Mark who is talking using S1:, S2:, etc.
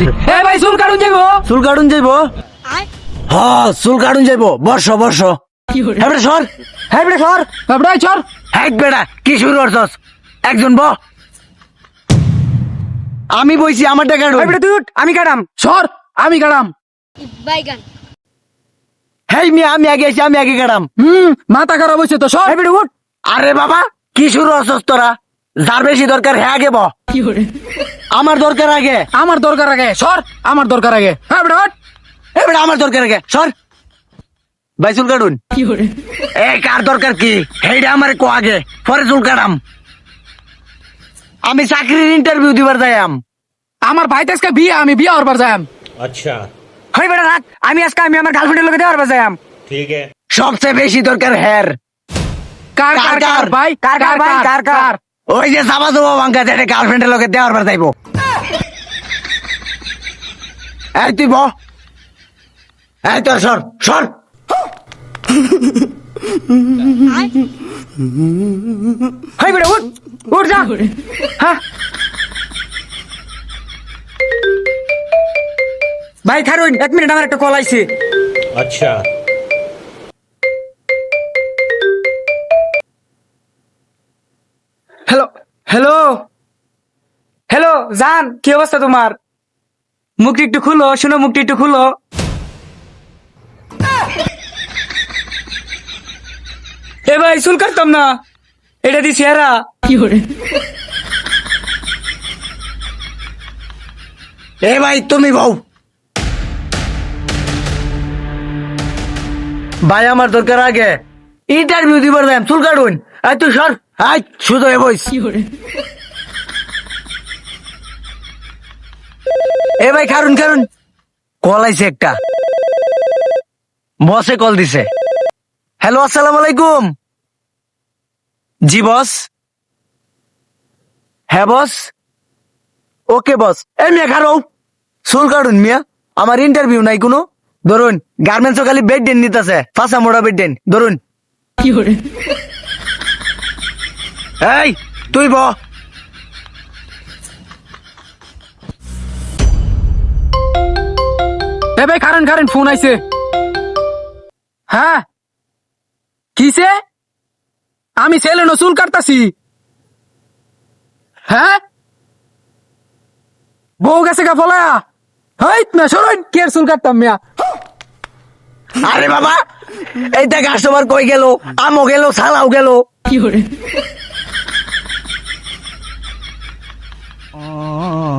S1: এ ভাই চুল কাটুন যাইবো।
S2: চুল কাটুন যাইব? হ চুল কাটুন যাইব। বর্ষ বর্ষ হ্যাঁ বেটা সর। হ্যাঁ বেটা সর। হ্যাঁ বেটা কি শুরু করছস? একজন ব। আমি বইছি আমার টাকা
S1: এই বেটা তুই উঠ, আমি কাটাম। সর আমি কাটাম।
S3: বাইগান
S2: হ্যাঁ মিয়া আমি আগে আছি আমি আগে কাটাম।
S1: হুম মাথা খারাপ হয়েছে তো সর। বেটা উঠ।
S2: আরে বাবা কি শুরু করছস তোরা? যার বেশি দরকার হ্যাঁ আগে ব। আমার দরকার আগে
S1: আমার দরকার আগে সর আমার দরকার আগে এ বেটা
S2: এ বেটা আমার দরকার আগে সর বাইসুল ভাই কি কাটুন এ কার দরকার কি হেইডা আমারে কো আগে পরে জুল কাটাম আমি চাকরির ইন্টারভিউ দিবার যাইম
S1: আমার ভাই তো আজকে বিয়ে আমি বিয়ে হওয়ার যাইম
S4: আচ্ছা
S1: হই বেটা রাত আমি আজকে আমি আমার গার্লফ্রেন্ডের লগে দেওয়ার যাইম
S4: ঠিক আছে
S2: সবচেয়ে বেশি দরকার হেয়ার
S1: কার কার কার ভাই
S2: কার কার ভাই কার কার ওই যে সাবা দেবো বাঙ্কা এটা গার্লফ্রেন্ডের লোকে দেওয়ার পর যাইবো। এই তুই বহ এই তোর সর সর।
S1: হাই বেটা, উঠ উঠ যা। হ্যাঁ। ভাই থারুন এক মিনিট, আমার একটা কল আইছে।
S4: আচ্ছা।
S1: হ্যালো হ্যালো হ্যালো জান কি অবস্থা তোমার? মুখটি একটু খুলো শুনো মুখটি একটু খুলো। এ ভাই চুল কাটতাম না। এটা দি চেহারা।
S2: এ ভাই তুমি বউ। ভাই আমার দরকার আগে ইন্টারভিউ দিবার যাইম চুল কাটুন। এই তুই সর। এই শুধু এ বইস। এ ভাই খারুন খারুন। কল আইছে একটা। বসে কল দিছে। হ্যালো আসসালামু আলাইকুম। জি বস। হ্যাঁ বস। ওকে বস। এই মিয়া খারো। চুল কাটুন মিয়া। আমার ইন্টারভিউ নাই কোনো। ধরুন গার্মেন্টস খালি বেড ডেন নিতেছে। ফাঁসা মোড়া বেড ডেন ধরুন এই তুই ব।
S1: এ ভাই খারেন খারেন ফোন আইছে। হ্যাঁ? কিসে? আমি ছেলে নো চুল কাটতাছি। হ্যাঁ? বউ গেছে গা ফলা হাই না সরুন কে চুল কাটতাম মিয়া?
S2: আরে বাবা এইটা কাস্টমার কই গেল? আমও গেল সালাও গেল। Oh.